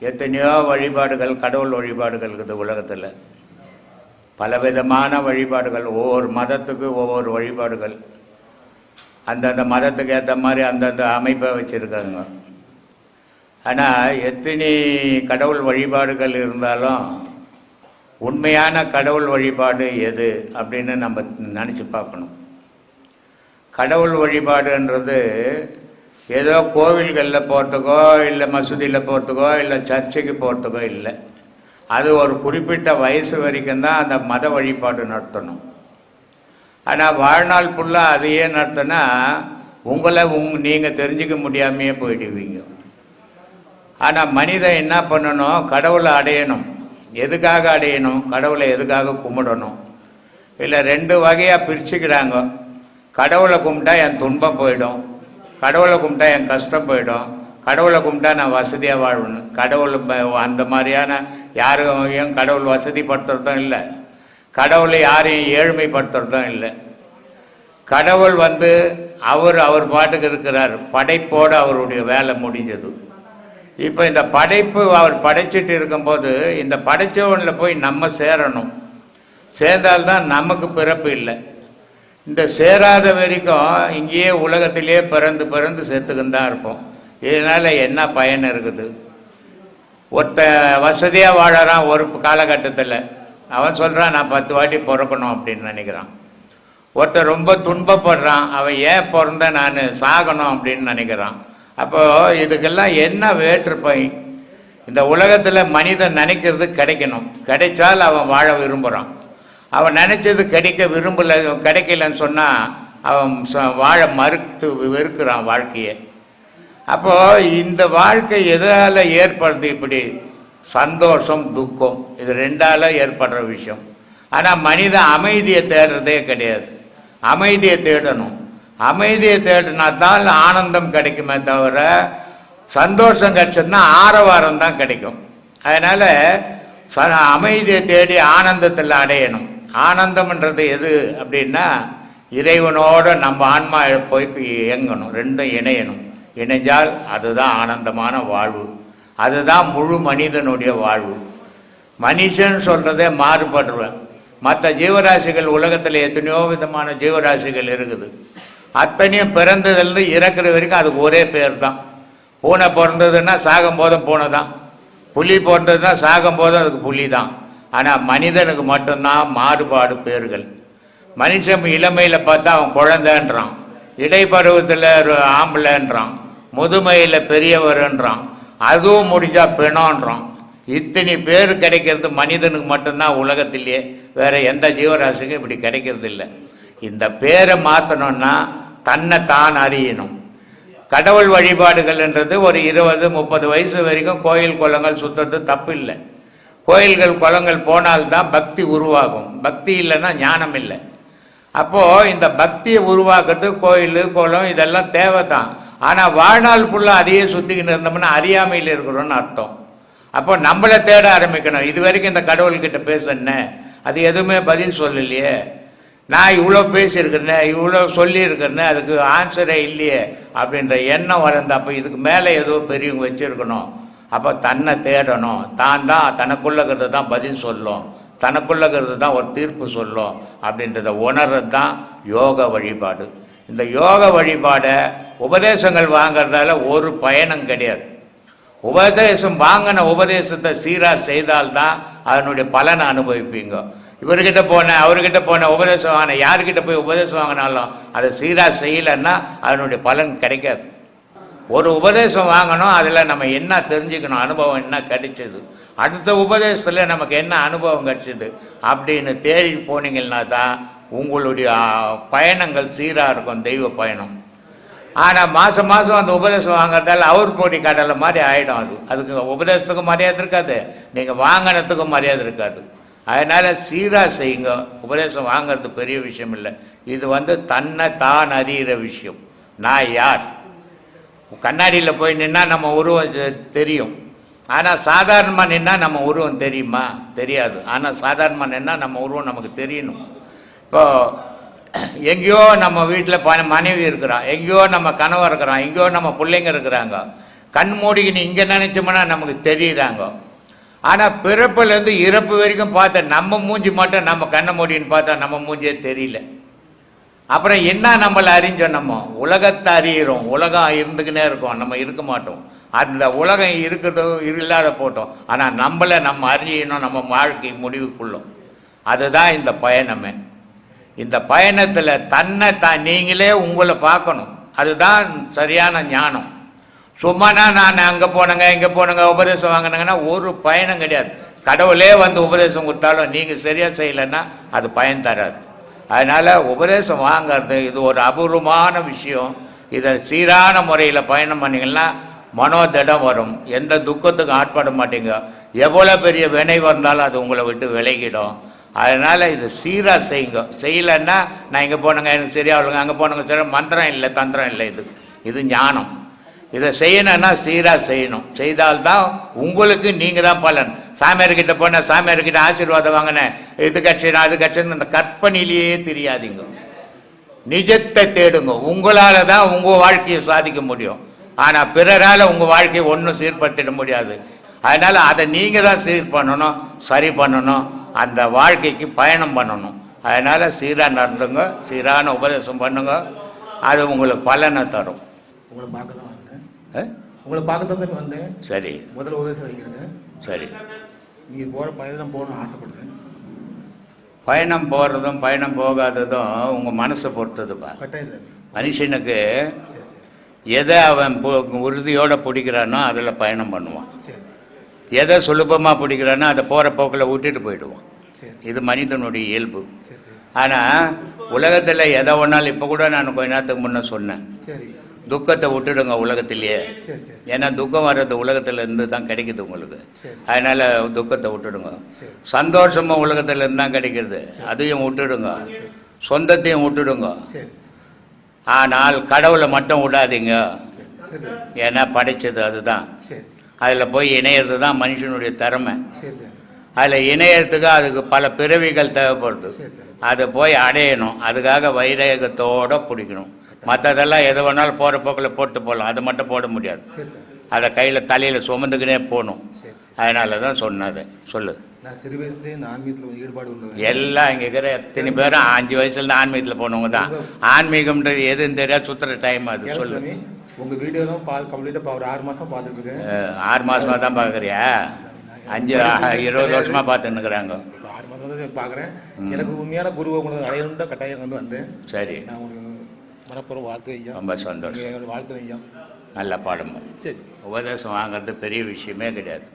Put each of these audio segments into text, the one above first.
எத்தனையோ வழிபாடுகள் கடவுள் வழிபாடுகள் இருக்குது உலகத்தில். பலவிதமான வழிபாடுகள் ஒவ்வொரு மதத்துக்கு ஒவ்வொரு வழிபாடுகள். அந்தந்த மதத்துக்கு ஏற்ற மாதிரி அந்தந்த அமைப்பை வச்சுருக்காங்க. ஆனால் எத்தனை கடவுள் வழிபாடுகள் இருந்தாலும் உண்மையான கடவுள் வழிபாடு எது அப்படின்னு நம்ம நினச்சி பார்க்கணும். கடவுள் வழிபாடுன்றது ஏதோ கோவில்களில் போகிறதுக்கோ இல்லை மசூதியில் போகிறதுக்கோ இல்லை சர்ச்சைக்கு போகிறதுக்கோ இல்லை. அது ஒரு குறிப்பிட்ட வயசு வரைக்கும் தான் அந்த மத வழிபாடு நடத்தணும். ஆனால் வாழ்நாள் ஃபுல்லாக அதையே நடத்தினா உங்களை உங் நீங்கள் தெரிஞ்சுக்க முடியாமையே போயிடுவீங்க. ஆனால் மனிதன் என்ன பண்ணணும்? கடவுளை அடையணும். எதுக்காக அடையணும்? கடவுளை எதுக்காக கும்பிடணும்? இல்லை ரெண்டு வகையாக பிரிச்சுக்கிறாங்க. கடவுளை கும்பிட்டா என் துன்பம் போயிடும். கடவுளை கும்பிட்டா என் கஷ்டம் போயிடும். கடவுளை கும்பிட்டா நான் வசதியாக வாழணும் கடவுள் அந்த மாதிரியான யாரையும் கடவுள் வசதிப்படுத்துறதும் இல்லை. கடவுளை யாரையும் ஏழ்மைப்படுத்துறதும் இல்லை. கடவுள் வந்து அவர் அவர் பாட்டுக்கு இருக்கிறார். படைப்போடு அவருடைய வேலை முடிஞ்சது. இப்போ இந்த படைப்பு அவர் படைச்சிட்டு இருக்கும்போது இந்த படைச்சவனில் போய் நம்ம சேரணும். சேர்ந்தால்தான் நமக்கு பிறப்பு இல்லை. இந்த சேராத வரைக்கும் இங்கேயே உலகத்திலே பிறந்து பிறந்து செத்துக்கின்னு தான் இருப்போம். இதனால் என்ன பயன் இருக்குது? ஒருத்த வசதியாக வாழறான் ஒரு காலகட்டத்தில். அவன் சொல்கிறான் நான் பத்து வாட்டி பிறக்கணும் அப்படின்னு நினைக்கிறான். ஒருத்தர் ரொம்ப துன்பப்படுறான். அவன் ஏன் பிறந்த நான்? சாகணும் அப்படின்னு நினைக்கிறான். அப்போ இதுக்கெல்லாம் என்ன வேற்றுப்பை இந்த உலகத்தில் மனிதன் நினைக்கிறது கிடைக்கணும். கிடைச்சால் அவன் வாழ விரும்புகிறான் அவன் நினைச்சது கிடைக்க விரும்பல கிடைக்கலன்னு சொன்னால் அவன் ச- வாழ மறுத்து வெறுக்கிறான் வாழ்க்கையை. அப்போ இந்த வாழ்க்கை எதால ஏற்படுது இப்படி? சந்தோஷம் துக்கம் இது ரெண்டால ஏற்படுற விஷயம். ஆனால் மனிதன் அமைதியை தேடுறதே கிடையாது. அமைதியை தேடணும். அமைதியை தேடினா தான் ஆனந்தம் கிடைக்குமே தவிர சந்தோஷம் கிடைச்சதுன்னா ஆரவாரம் தான் கிடைக்கும். அதனால் ச அமைதியை தேடி ஆனந்தத்தில் அடையணும். ஆனந்தம்ன்றது எது அப்படின்னா இறைவனோட நம்ம ஆன்மா போய் இயங்கணும் ரெண்டும் இணையணும். இணைஞ்சால் அதுதான் ஆனந்தமான வாழ்வு. அதுதான் முழு மனிதனுடைய வாழ்வு. மனுஷன் சொல்கிறதே மாறுபடுவேன் மற்ற ஜீவராசிகள் உலகத்தில் எத்தனையோ விதமான ஜீவராசிகள் இருக்குது. அத்தனையும் பிறந்ததுலேருந்து இறக்குற வரைக்கும் அதுக்கு ஒரே பேர் தான் பூனை பிறந்ததுன்னா சாகும் போதும் பூனை தான் புலி பிறந்ததுன்னா சாகும் போதும் அதுக்கு புலி தான் ஆனால் மனிதனுக்கு மட்டும்தான் மாறுபாடு பேர்கள் மனுஷன் இளமையில் பார்த்தா அவன் குழந்தைன்றான். இடைப்பருவத்தில் ஆம்பளைன்றான். முதுமையில் பெரியவர்ன்றான். அதுவும் முடிஞ்சால் பிணோன்றான் இத்தனை பேர் கிடைக்கிறது மனிதனுக்கு மட்டும்தான் உலகத்திலேயே. வேற எந்த ஜீவராசிக்கும் இப்படி கிடைக்கிறது இல்லை. இந்த பேரை மாற்றணும்னா தன்னை தான் அறியணும். கடவுள் வழிபாடுகள்ன்றது ஒரு இருபது முப்பது வயசு வரைக்கும் கோயில் குளங்கள் சுத்தது தப்பு இல்லை. கோயில்கள் குளங்கள் போனால்தான் பக்தி உருவாகும். பக்தி இல்லைன்னா ஞானம் இல்லை. அப்போது இந்த பக்தியை உருவாக்குறது கோயில் குளம் இதெல்லாம் தேவை தான் ஆனால் வாழ்நாள் ஃபுல்லாக அதையே சுற்றிக்கிட்டு இருந்தோம்னா அறியாமையில் இருக்கிறோம்னு அர்த்தம். அப்போ நம்மளை தேட ஆரம்பிக்கணும். இது வரைக்கும் இந்த கடவுள்கிட்ட பேசுனே அது எதுவுமே பதில் சொல்லலையே. நான் இவ்வளோ பேசியிருக்கிறேனே இவ்வளோ சொல்லியிருக்கிறேனே அதுக்கு ஆன்சரே இல்லையே அப்படின்ற எண்ணம் வரந்த அப்போ இதுக்கு மேலே ஏதோ பெரியவங்க வச்சுருக்கணும். அப்போ தன்னை தேடணும். தான் தான் தனக்குள்ளங்கிறது தான் பதில் சொல்லும். தனக்குள்ளங்கிறது தான் ஒரு தீர்ப்பு சொல்லும். அப்படின்றத உணர்றது தான் யோக வழிபாடு. இந்த யோக வழிபாடை உபதேசங்கள் வாங்கிறதால ஒரு பயனும் கிடையாது. உபதேசம் வாங்கின உபதேசத்தை சீராக செய்தால்தான் அதனுடைய பலனை அனுபவிப்பீங்க. இவர்கிட்ட போன அவர்கிட்ட போன உபதேசம் வாங்கின யார்கிட்ட போய் உபதேசம் வாங்கினாலும் அதை சீராக செய்யலைன்னா அதனுடைய பலன் கிடைக்காது. ஒரு உபதேசம் வாங்கணும் அதில் நம்ம என்ன தெரிஞ்சுக்கணும் அனுபவம் என்ன கிடைச்சது? அடுத்த உபதேசத்தில் நமக்கு என்ன அனுபவம் கிடைச்சிது? அப்படின்னு தேடி போனீங்கன்னா தான் உங்களுடைய பயணங்கள் சீராக இருக்கும் தெய்வ பயணம். ஆனால் மாதம் மாதம் அந்த உபதேசம் வாங்குறதால அவர் போட்டி கடலை மாதிரி ஆகிடும் அது. அதுக்கு உபதேசத்துக்கும் மரியாதை இருக்காது நீங்கள் வாங்கினத்துக்கும் மரியாதை இருக்காது. அதனால் சீராக செய்யுங்க உபதேசம் வாங்கிறது பெரிய விஷயம் இல்லை. இது வந்து தன்னை தான் அறிகிற விஷயம். நான் யார்? கண்ணாடியில் போய் நின்னால் நம்ம உருவம் தெ- தெரியும். ஆனால் சாதாரணமாக நின்னால் நம்ம உருவம் தெரியுமா? தெரியாது. ஆனால் சாதாரணமாக நின்னால் நம்ம உருவம் நமக்கு தெரியணும். இப்போ எங்கேயோ நம்ம வீட்டில் ப மனைவி இருக்கிறான் எங்கேயோ நம்ம கணவர் இருக்கிறான் எங்கேயோ நம்ம பிள்ளைங்க இருக்கிறாங்க. கண் மூடிக்கின்னு இங்கே நினச்சோம்னா நமக்கு தெரியுறாங்க ஆனால் பிறப்புலேருந்து இறப்பு வரைக்கும் பார்த்தா நம்ம மூஞ்சி மட்டும் நம்ம கண்ணை மூடின்னு பார்த்தா நம்ம மூஞ்சியே தெரியல. அப்புறம் என்ன நம்மளை அறிஞ்சோம் நம்ம? உலகத்தை அறியிறோம். உலகம் இருந்துக்கினே இருக்கோம். நம்ம இருக்க மாட்டோம். அந்த உலகம் இருக்கிறதோ இல்லாத போட்டோம். ஆனால் நம்மளை நம்ம அறியணும் நம்ம வாழ்க்கை முடிவுக்குள்ளோம் அதுதான் இந்த பயணமே. இந்த பயணத்தில் தன்னை தான் நீங்களே உங்களை பார்க்கணும். அதுதான் சரியான ஞானம். சும்மானா நான் அங்கே போனேங்க இங்கே போனேங்க உபதேசம் வாங்கினங்கன்னா ஒரு பயணம் கிடையாது. கடவுளே வந்து உபதேசம் கொடுத்தாலும் நீங்கள் சரியாக செய்யலைன்னா அது பயன் தராது. அதனால் உபதேசம் வாங்கிறது இது ஒரு அபூர்வமான விஷயம். இதை சீரான முறையில் பயணம் பண்ணிங்கன்னா மனோதிடம் வரும். எந்த துக்கத்துக்கும் ஆட்பட மாட்டீங்க. எவ்வளோ பெரிய வினை வந்தாலும் அது உங்களை விட்டு விலகிடும். அதனால் இது சீராக செய்யுங்க. செய்யலைன்னா நான் இங்கே போனேங்க எனக்கு சரியாகலுங்க அங்கே போனங்க சரி மந்திரம் இல்லை தந்திரம் இல்லை இது. இது ஞானம். இதை செய்யணும்னா சீராக செய்யணும். செய்தால்தான் உங்களுக்கு நீங்கள் தான் பலன். சாமியார்கிட்ட போனேன் சாமியார்கிட்ட ஆசீர்வாதம் வாங்கினேன். இது கட்சினா அது கட்சின்னு அந்த கற்பனையிலேயே தெரியாதீங்க. நிஜத்தை தேடுங்க. உங்களால் தான் உங்கள் வாழ்க்கையை சாதிக்க முடியும். ஆனால் பிறரால் உங்கள் வாழ்க்கையை ஒன்றும் சீர்படுத்திட முடியாது. அதனால் அதை நீங்கள் தான் சீர் பண்ணணும் சரி பண்ணணும் அந்த வாழ்க்கைக்கு பயணம் பண்ணணும். அதனால் சீராக நடந்துங்க சீரான உபதேசம் பண்ணுங்க. அது உங்களுக்கு பலனை தரும். உங்களை பார்க்க தான் வந்தேன்? உங்களை பார்க்க தான் சார் வந்தேன். சரி. முதல்ல உபதேசம் வைக்கிறேங்க சரி. நீங்கள் போகிற பயணம் போகணும்னு ஆசைப்படுறேன் பயணம் போகிறதும் பயணம் போகாததும் உங்கள் மனசை பொறுத்ததுப்பா மனுஷனுக்கு எதை அவன் உறுதியோட பிடிக்கிறானோ அதில் பயணம் பண்ணுவான். எதை சுலபமாக பிடிக்கிறானோ அதை போகிற போக்கில் விட்டுட்டு போயிடுவான். இது மனிதனுடைய இயல்பு. ஆனால் உலகத்தில் எதை ஒன்றாலும் இப்போ கூட நான் கொஞ்ச நேரத்துக்கு முன்னே சொன்னேன். துக்கத்தை விட்டுடுங்க உலகத்திலேயே. ஏன்னா துக்கம் வர்றது உலகத்துல இருந்து தான் கிடைக்குது உங்களுக்கு. அதனால் துக்கத்தை விட்டுடுங்க. சந்தோஷமும் உலகத்துல இருந்து தான் கிடைக்கிறது. அதையும் விட்டுடுங்க. சொந்தத்தையும் விட்டுடுங்க. ஆனால் கடவுளை மட்டும் விடாதீங்க. ஏன்னா படைச்சது அதுதான். அதில் போய் இணையிறது தான் மனுஷனுடைய திறமை. அதில் இணையறதுக்கு அதுக்கு பல பிறவிகள் தேவைப்படுது. அதை போய் அடையணும். அதுக்காக வைரகத்தோட பிடிக்கணும் மற்றதெல்லாம் எது வேணாலும் போகிற போக்கில் போட்டு போகலாம் அதை மட்டும் போட முடியாது. அதை கையில் தலையில் சுமந்துக்கினே போகணும். அதனால தான் சொன்னது சொல்லு. எல்லாம் இங்கே இருக்கிற எத்தனை பேரும் அஞ்சு வயசுலேருந்து ஆன்மீகத்தில் போனவங்க தான். ஆன்மீகம்ன்றது எதுன்னு தெரியாது. சுற்றுற டைம் அது. சொல்லு. உங்கள் வீடியோ தான் பா கம்ப்ளீட்டாக ஒரு ஆறு மாதம் அஹ், ஆறு மாசமா தான் பார்க்குறியா? அஞ்சு இருபது வருஷமாக பார்த்துன்னுக்குறாங்க. இப்போ ஆறு மாதம் தான் சார் பார்க்குறேன். எனக்கு உண்மையான குருவை உங்களுக்கு அடையணும்னு தான் கட்டாயம் கொண்டு வந்தேன். சரி. நான் உங்களுக்கு மனப்பூர்வம் வாழ்த்து ஐயா ரொம்ப சந்தோஷம் நீங்கள் என்னோட வாழ்த்து ஐயா நல்ல பாடம். பண்ணு. சரி. உபதேசம் வாங்குறது பெரிய விஷயமே கிடையாது.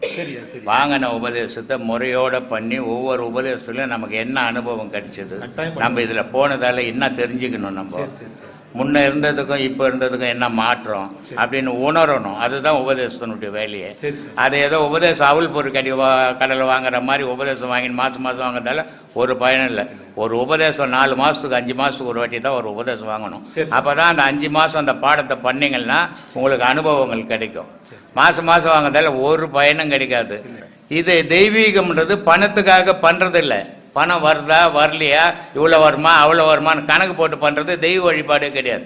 வாங்கின உபதேசத்தை முறையோட பண்ணி ஒவ்வொரு உபதேசத்துலையும் நமக்கு என்ன அனுபவம் கிடைச்சது? நம்ம இதில் போனதால என்ன தெரிஞ்சுக்கணும் நம்ம? முன்ன இருந்ததுக்கும் இப்போ இருந்ததுக்கும் என்ன மாற்றம்? அப்படின்னு உணரணும். அதுதான் உபதேசத்தினுடைய வேலையே. அது ஏதோ உபதேசம் அவல் பொருள் கடி வா கடலை வாங்குற மாதிரி உபதேசம் வாங்கி மாதம் மாதம் வாங்குறதால ஒரு பயனும் இல்லை. ஒரு உபதேசம் நாலு மாதத்துக்கு அஞ்சு மாதத்துக்கு ஒரு வாட்டி தான் ஒரு உபதேசம் வாங்கணும். அப்போ தான் அந்த அஞ்சு மாதம் அந்த பாடத்தை பண்ணீங்கன்னா உங்களுக்கு அனுபவங்கள் கிடைக்கும். மாதம் மாதம் வாங்குறதால ஒரு பயனும் கிடைக்காது. இது தெய்வீகம்ன்றது பணத்துக்காக பண்ணுறது இல்லை பணம் வருதா வரலையா இவ்வளோ வருமா அவ்வளோ வருமான்னு கணக்கு போட்டு பண்ணுறது தெய்வ வழிபாடே கிடையாது.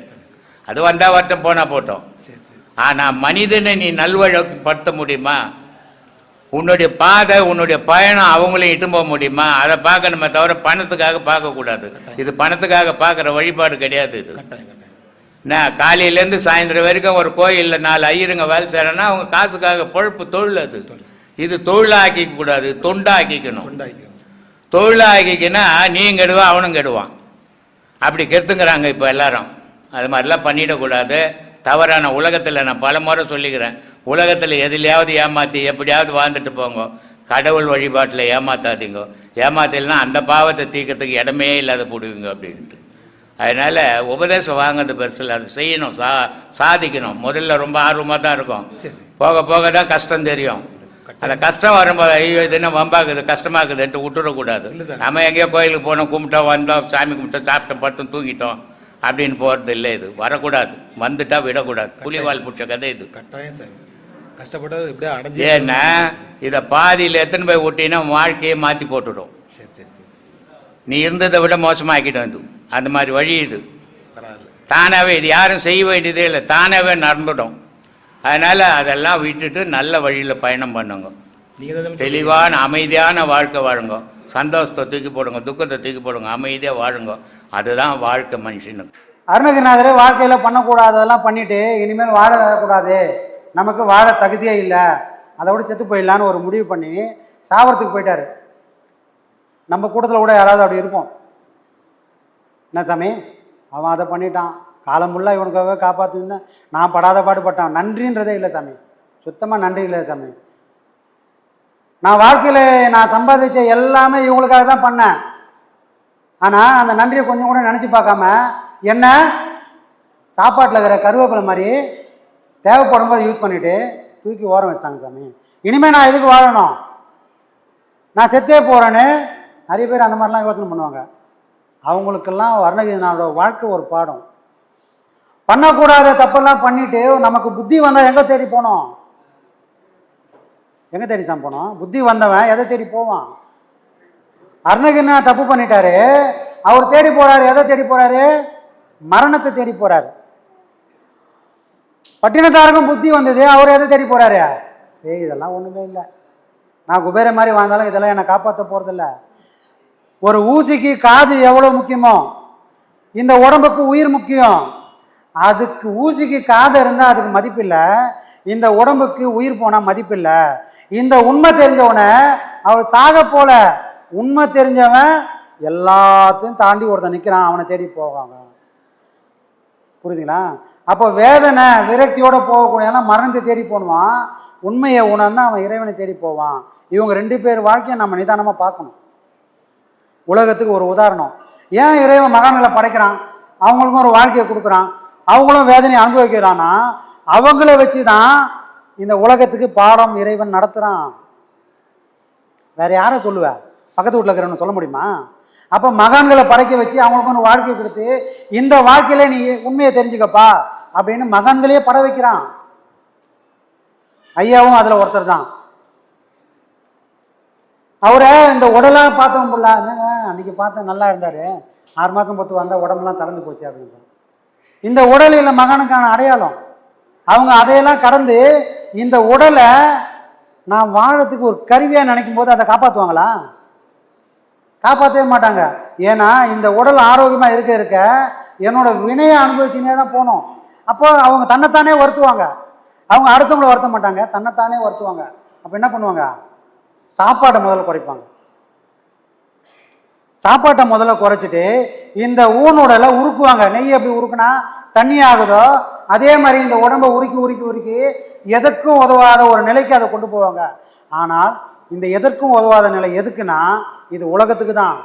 அது வந்தால் வரட்டும் போனால் போட்டோம். ஆனால் மனிதனை நீ நல்வழப்படுத்த முடியுமா? உன்னுடைய பாதை உன்னுடைய பயணம் அவங்களையும் இட்டு போக முடியுமா? அதை பார்க்கணுமே தவிர பணத்துக்காக பார்க்கக்கூடாது. இது பணத்துக்காக பார்க்குற வழிபாடு கிடையாது இது. நான் காலையிலேருந்து சாயந்தரம் வரைக்கும் ஒரு கோயிலில் நாலு ஐயருங்க வேலை செய்கிறேன்னா அவங்க காசுக்காக பொழப்பு தொழில் அது. இது தொழிலாக்கிக்க கூடாது தொண்டாக்கிக்கணும். தொழிலாக்கிக்கினா நீயும் கெடுவான் அவனும் கெடுவான். அப்படி கெடுத்துங்கிறாங்க இப்போ எல்லாரும். அது மாதிரிலாம் பண்ணிடக்கூடாது. தவறான உலகத்தில் நான் பல முறை சொல்லிக்கிறேன். உலகத்தில் எதுலையாவது ஏமாற்றி எப்படியாவது வாழ்ந்துட்டு போங்க. கடவுள் வழிபாட்டில் ஏமாத்தாதீங்க. ஏமாத்தலைன்னா அந்த பாவத்தை தீர்க்கறதுக்கு இடமே இல்லாத போடுவீங்க அப்படின்ட்டு. அதனால் உபதேசம் வாங்குறது பெருசில் அது செய்யணும் சா சாதிக்கணும். முதல்ல ரொம்ப ஆர்வமாக தான் இருக்கும். போக போக தான் கஷ்டம் தெரியும். அந்த கஷ்டம் வரும்போது ஐயோ இது என்ன வம்பாக்குது கஷ்டமாக்குதுன்ட்டு விட்டுறக்கூடாது. நம்ம எங்கேயோ கோயிலுக்கு போனோம் கும்பிட்டோம் வந்தோம் சாமி கும்பிட்டோம் சாப்பிட்டோம் படுத்தோம் தூங்கிட்டோம் அப்படின்னு போகிறது இல்லை இது. வரக்கூடாது. வந்துட்டா விடக்கூடாது. புலிவால் பிடிச்ச கதை இது. கட்டாயம் சார். கஷ்டப்பட்டு எப்படியா அடைஞ்சு ஏன்னா இதை பாதியில் எத்தனை போய் விட்டீங்கன்னா வாழ்க்கையை மாற்றி போட்டுடும். நீ இருந்ததை விட மோசமாக்கிடும் இது. அந்த மாதிரி வழி இது. தானாகவே இது யாரும் செய்ய வேண்டியதே இல்லை. தானாகவே நடந்துடும் அதனால் அதெல்லாம் விட்டுட்டு நல்ல வழியில் பயணம் பண்ணுங்க. தெளிவான அமைதியான வாழ்க்கை வாழுங்க. சந்தோஷத்தை தூக்கி போடுங்க துக்கத்தை தூக்கி போடுங்க அமைதியாக வாழுங்க. அதுதான் வாழ்க்கை மனுஷனுக்கு. அருணகிரிநாதரே வாழ்க்கையில் பண்ணக்கூடாததெல்லாம் பண்ணிட்டு இனிமேல் வாழக்கூடாது நமக்கு வாழ தகுதியே இல்லை. அதை விட செத்து போயிடலான்னு ஒரு முடிவு பண்ணி சாவறதுக்கு போயிட்டாரு. நம்ம கூட்டத்தில் கூட யாராவது அப்படி இருப்போம். என்ன சாமி? அவன் அதை பண்ணிட்டான். காலம் ஃபுல்லாக இவனுக்காக காப்பாற்றிருந்தேன் நான் படாத பாடுபட்டான். நன்றின்றதே இல்லை சாமி. சுத்தமாக நன்றி இல்லை சாமி. நான் வாழ்க்கையில் நான் சம்பாதிச்ச எல்லாமே இவங்களுக்காக தான் பண்ணேன். ஆனால் அந்த நன்றியை கொஞ்சம் கூட நினச்சி பார்க்காம என்ன? சாப்பாட்டில் இருக்கிற கருவேப்பிலை மாதிரி தேவைப்படும் போது யூஸ் பண்ணிவிட்டு தூக்கி ஓரம் வச்சிட்டாங்க சாமி. இனிமேல் நான் எதுக்கு வாழணும்? நான் செத்தே போகிறேன்னு நிறைய பேர் அந்த மாதிரிலாம் யோசனை பண்ணுவாங்க. அவங்களுக்கெல்லாம் வர்ணகிதனோட வாழ்க்கை ஒரு பாடம். பண்ணக்கூடாத தப்பெல்லாம் பண்ணிட்டு நமக்கு புத்தி வந்தால் எங்கே தேடி போனோம்? எங்கே தேடி சார் போனோம்? புத்தி வந்தவன் எதை தேடி போவான்? அருணகிரினா தப்பு பண்ணிட்டாரு. அவர் தேடி போறாரு. எதை தேடி போறாரு? மரணத்தை தேடி போறாரு. பட்டினத்தாருக்கும் புத்தி வந்தது. அவர் எதை தேடி போறாரு? ஏய் இதெல்லாம் ஒன்றுமே இல்லை. நான் குபேர மாதிரி வாழ்ந்தாலும் இதெல்லாம் என்னை காப்பாற்ற போகிறதில்ல ஒரு ஊசிக்கு காது எவ்வளோ முக்கியமோ இந்த உடம்புக்கு உயிர் முக்கியம். அதுக்கு ஊசிக்கு காது இருந்தால் அதுக்கு மதிப்பில்லை. இந்த உடம்புக்கு உயிர் போனால் மதிப்பில்லை. இந்த உண்மை தெரிஞ்சவனை அவர் சாக போல. உண்மை தெரிஞ்சவன் எல்லாத்தையும் தாண்டி ஒருத்தன் நிற்கிறான் அவனை தேடி போவாங்க புரியுதுங்களா? அப்போ வேதனை விரக்தியோடு போகக்கூடிய மரணத்தை தேடி போடுவான். உண்மையை உணர்ந்தா அவன் இறைவனை தேடி போவான். இவங்க ரெண்டு பேர் வாழ்க்கையை நம்ம நிதானமாக பார்க்கணும். உலகத்துக்கு ஒரு உதாரணம். ஏன் இறைவன் மகான்களை படைக்கிறான்? அவங்களுக்கும் ஒரு வாழ்க்கையை கொடுக்குறான். அவங்களும் வேதனையை அனுபவிக்கிறான்னா அவங்கள வச்சு தான் இந்த உலகத்துக்கு பாடம் இறைவன் நடத்துகிறான் வேற யாரை சொல்லுவ? பக்கத்து வீட்டில் இருக்கிறவனு சொல்ல முடியுமா? அப்போ மகான்களை படைக்க வச்சு அவங்களுக்கு ஒரு வாழ்க்கையை கொடுத்து இந்த வாழ்க்கையில் நீ உண்மையை தெரிஞ்சுக்கப்பா அப்படின்னு மகான்களையே பட வைக்கிறான். ஐயாவும் அதில் ஒருத்தர் தான் அவரை இந்த உடலாக பார்த்தவன் புள்ள. என்னங்க? அன்னைக்கு பார்த்தேன் நல்லா இருந்தார். ஆறு மாதம் பத்து வந்தால் உடம்புலாம் தளர்ந்து போச்சு அப்படின்னு இந்த உடல் இல்லை மகனுக்கான அடையாளம். அவங்க அதையெல்லாம் கடந்து இந்த உடலை நான் வாழறதுக்கு ஒரு கருவியாக நினைக்கும் போது அதை காப்பாற்றுவாங்களா காப்பாற்றவே மாட்டாங்க. ஏன்னா இந்த உடல் ஆரோக்கியமாக இருக்க இருக்க என்னோட வினையை அனுபவிச்சுனே தான் போகணும் அப்போ அவங்க தன்னைத்தானே வருத்துவாங்க. அவங்க அடுத்தவங்கள வருத்த மாட்டாங்க. தன்னைத்தானே வருத்துவாங்க. அப்போ என்ன பண்ணுவாங்க? சாப்பாட்டை முதல்ல குறைப்பாங்க. சாப்பாட்டை முதல்ல குறைச்சிட்டு இந்த ஊனோடல உருக்குவாங்க. நெய் எப்படி உருக்குனா தண்ணி ஆகுதோ அதே மாதிரி இந்த உடம்பை உருக்கி உருக்கி உருக்கி எதற்கும் உதவாத ஒரு நிலைக்கு அதை கொண்டு போவாங்க. ஆனால் இந்த எதற்கும் உதவாத நிலை எதுக்குன்னா இது உலகத்துக்கு தான்.